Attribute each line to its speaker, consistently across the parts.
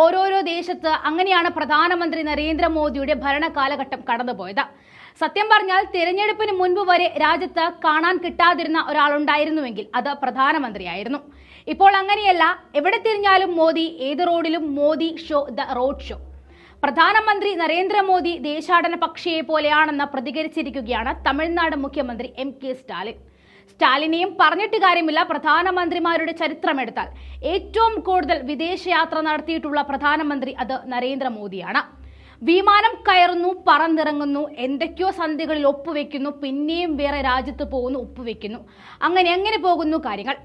Speaker 1: ഓരോരോ ദേശത്ത് അങ്ങനെയാണ് പ്രധാനമന്ത്രി നരേന്ദ്രമോദിയുടെ ഭരണകാലഘട്ടം കടന്നുപോയത്. സത്യം പറഞ്ഞാൽ തിരഞ്ഞെടുപ്പിന് മുൻപ് വരെ രാജ്യത്ത് കാണാൻ കിട്ടാതിരുന്ന ഒരാളുണ്ടായിരുന്നുവെങ്കിൽ അത് പ്രധാനമന്ത്രിയായിരുന്നു. ഇപ്പോൾ അങ്ങനെയല്ല എവിടെ തിരിഞ്ഞാലും മോദി ഏത് റോഡിലും Modi show the road show. പ്രധാനമന്ത്രി നരേന്ദ്രമോദി ദേശാടന പക്ഷിയെ പോലെയാണെന്ന് പ്രതികരിച്ചിരിക്കുകയാണ് തമിഴ്നാട് മുഖ്യമന്ത്രി എം കെ സ്റ്റാലിൻ. സ്റ്റാലിനെയും പറഞ്ഞിട്ട് കാര്യമില്ല. പ്രധാനമന്ത്രിമാരുടെ ചരിത്രം ചരിത്രമെടുത്താൽ ഏറ്റവും കൂടുതൽ വിദേശയാത്ര നടത്തിയിട്ടുള്ള പ്രധാനമന്ത്രി അത് നരേന്ദ്രമോദിയാണ്. വിമാനം കയറുന്നു പറന്നിറങ്ങുന്നു എന്തൊക്കെയോ സന്ധികളിൽ ഒപ്പുവെക്കുന്നു പിന്നെയും വേറെ രാജ്യത്ത് പോകുന്നു ഒപ്പുവെക്കുന്നു. അങ്ങനെ എങ്ങനെ പോകുന്നു കാര്യങ്ങൾ?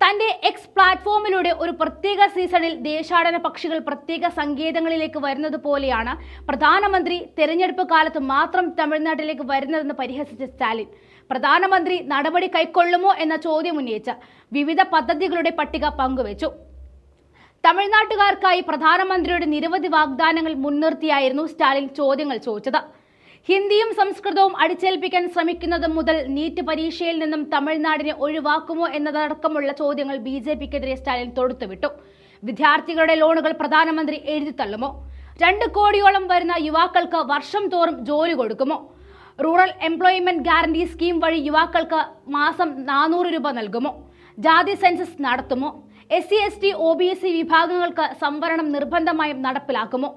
Speaker 1: തന്റെ എക്സ് പ്ലാറ്റ്ഫോമിലൂടെ ഒരു പ്രത്യേക സീസണിൽ ദേശാടന പക്ഷികൾ പ്രത്യേക സങ്കേതങ്ങളിലേക്ക് വരുന്നത് പോലെയാണ് പ്രധാനമന്ത്രി തെരഞ്ഞെടുപ്പ് കാലത്ത് മാത്രം തമിഴ്നാട്ടിലേക്ക് വരുന്നതെന്ന് പരിഹസിച്ച സ്റ്റാലിൻ. പ്രധാനമന്ത്രി നടപടി കൈക്കൊള്ളുമോ എന്ന ചോദ്യം ഉന്നയിച്ച് വിവിധ പദ്ധതികളുടെ പട്ടിക പങ്കുവച്ചു. തമിഴ്നാട്ടുകാർക്കായി പ്രധാനമന്ത്രിയുടെ നിരവധി വാഗ്ദാനങ്ങൾ മുൻനിർത്തിയായിരുന്നു സ്റ്റാലിൻ ചോദ്യങ്ങൾ ചോദിച്ചത്. ഹിന്ദിയും സംസ്കൃതവും അടിച്ചേൽപ്പിക്കാൻ ശ്രമിക്കുന്നത് മുതൽ നീറ്റ് പരീക്ഷയിൽ നിന്നും തമിഴ്നാടിനെ ഒഴിവാക്കുമോ എന്നതടക്കമുള്ള ചോദ്യങ്ങൾ ബി ജെ പിക്കെതിരെ സ്റ്റാലിൻ തൊടുത്തുവിട്ടു. വിദ്യാർത്ഥികളുടെ ലോണുകൾ പ്രധാനമന്ത്രി എഴുതിത്തള്ളുമോ രണ്ട് കോടിയോളം വരുന്ന യുവാക്കൾക്ക് വർഷം തോറും ജോലി കൊടുക്കുമോ? റൂറൽ എംപ്ലോയ്മെന്റ് ഗ്യാരണ്ടി സ്കീം വഴി യുവാക്കൾക്ക് മാസം നാനൂറ് രൂപ നൽകുമോ? ജാതി census നടത്തുമോ? S C S T O B S C വിഭാഗങ്ങൾക്ക് സംവരണം നിർബന്ധമായും നടപ്പിലാക്കുമോ?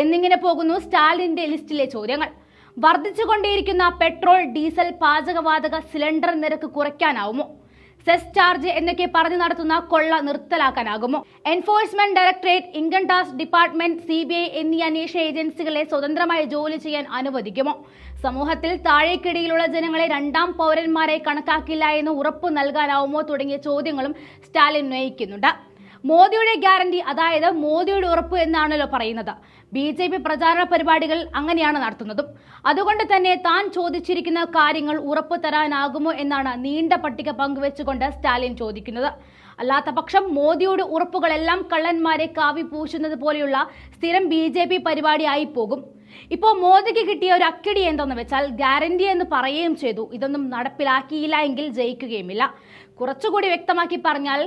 Speaker 1: എന്നിങ്ങനെ പോകുന്നു സ്റ്റാലിന്റെ ലിസ്റ്റിലെ ചോദ്യങ്ങൾ. വർദ്ധിച്ചുകൊണ്ടേയിരിക്കുന്ന പെട്രോൾ ഡീസൽ പാചകവാതക സിലിണ്ടർ നിരക്ക് കുറയ്ക്കാനാവുമോ? സെസ് ചാർജ് എന്നൊക്കെ പറഞ്ഞു നടത്തുന്ന കൊള്ള നിർത്തലാക്കാനാകുമോ? Enforcement directorate income tax department C B I എന്നീ അന്വേഷണ ഏജൻസികളെ സ്വതന്ത്രമായി ജോലി ചെയ്യാൻ അനുവദിക്കുമോ? സമൂഹത്തിൽ താഴേക്കിടയിലുള്ള ജനങ്ങളെ രണ്ടാം പൗരന്മാരെ കണക്കാക്കില്ല എന്ന് ഉറപ്പു നൽകാനാവുമോ തുടങ്ങിയ ചോദ്യങ്ങളും സ്റ്റാലിൻ ഉന്നയിക്കുന്നുണ്ട്. മോദിയുടെ ഗ്യാരണ്ടി അതായത് മോദിയുടെ ഉറപ്പ് എന്നാണല്ലോ പറയുന്നത്. ബി ജെ പി പ്രചാരണ പരിപാടികൾ അങ്ങനെയാണ് നടത്തുന്നതും. അതുകൊണ്ട് തന്നെ താൻ ചോദിച്ചിരിക്കുന്ന കാര്യങ്ങൾ ഉറപ്പ് തരാനാകുമോ എന്നാണ് നീണ്ട പട്ടിക പങ്കുവെച്ചുകൊണ്ട് സ്റ്റാലിൻ ചോദിക്കുന്നത്. അല്ലാത്ത പക്ഷം മോദിയുടെ ഉറപ്പുകളെല്ലാം കള്ളന്മാരെ കാവി പൂശുന്നത് പോലെയുള്ള സ്ഥിരം ബി ജെ പി പരിപാടിയായി പോകും. ഇപ്പോൾ മോദിക്ക് കിട്ടിയ ഒരു അക്കിടി എന്തെന്ന് വെച്ചാൽ ഗ്യാരണ്ടി എന്ന് പറയുകയും ചെയ്തു. ഇതൊന്നും നടപ്പിലാക്കിയില്ല എങ്കിൽ ജയിക്കുകയുമില്ല. കുറച്ചുകൂടി വ്യക്തമാക്കി പറഞ്ഞാൽ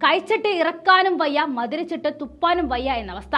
Speaker 1: കഴിച്ചിട്ട് ഇറക്കാനും വയ്യ മധുരിച്ചിട്ട് തുപ്പാനും വയ്യ എന്ന അവസ്ഥ